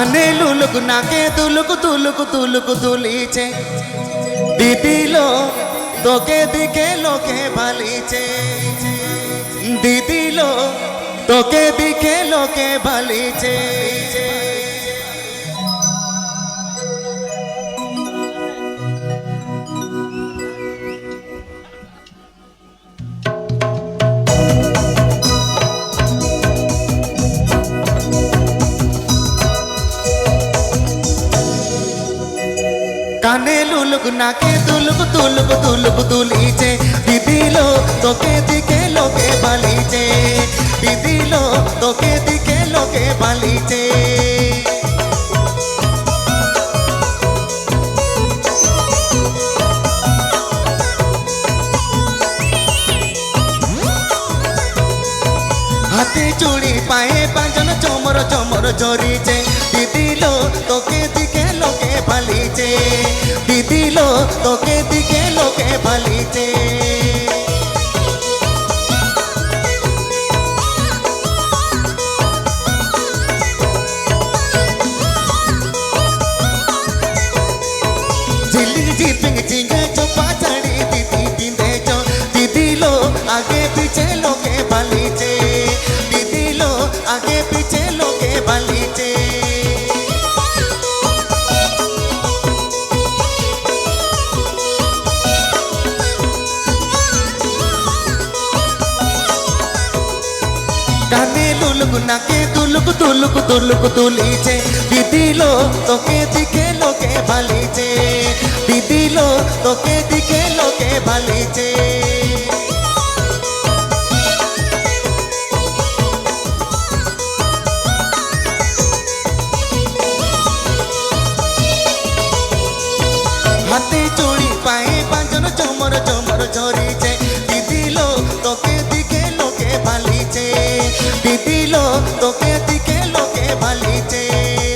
কানে লুলুক, নাকে তুলুক তুলুক তুলুক তুলিছে দিদিলো তোকে দিকে লোকে ভালিছে। দিদিলো তোকে দিকে লোকে ভালিছে। কানে লুলুক নাকে তুলুক তুলুক তুলুক তুলিছে দিদিলো তোকে দিকে লোকে বালিছে। দিদিলো তোকে দিকে লোকে বালিছে। হাতে চুড়ি পায়ে পাঁচজন চমর চমর জড়িছে দিদিলো তোকে তোকে দিকে লোকে ভালিতে ঝিলিঝি পিং চিঙ্গা চোপা চাড়ি দিদি দিদে চো দিদি লো আগে পিছে কানে লুলুক নাকে তুলুক তুলুক তুলুক তুলিছে দিদিলো তোকে দিকে লোকে ভালিছে। দিদিলো তোকে দিকে লোকে ভালিছে। হাতে ね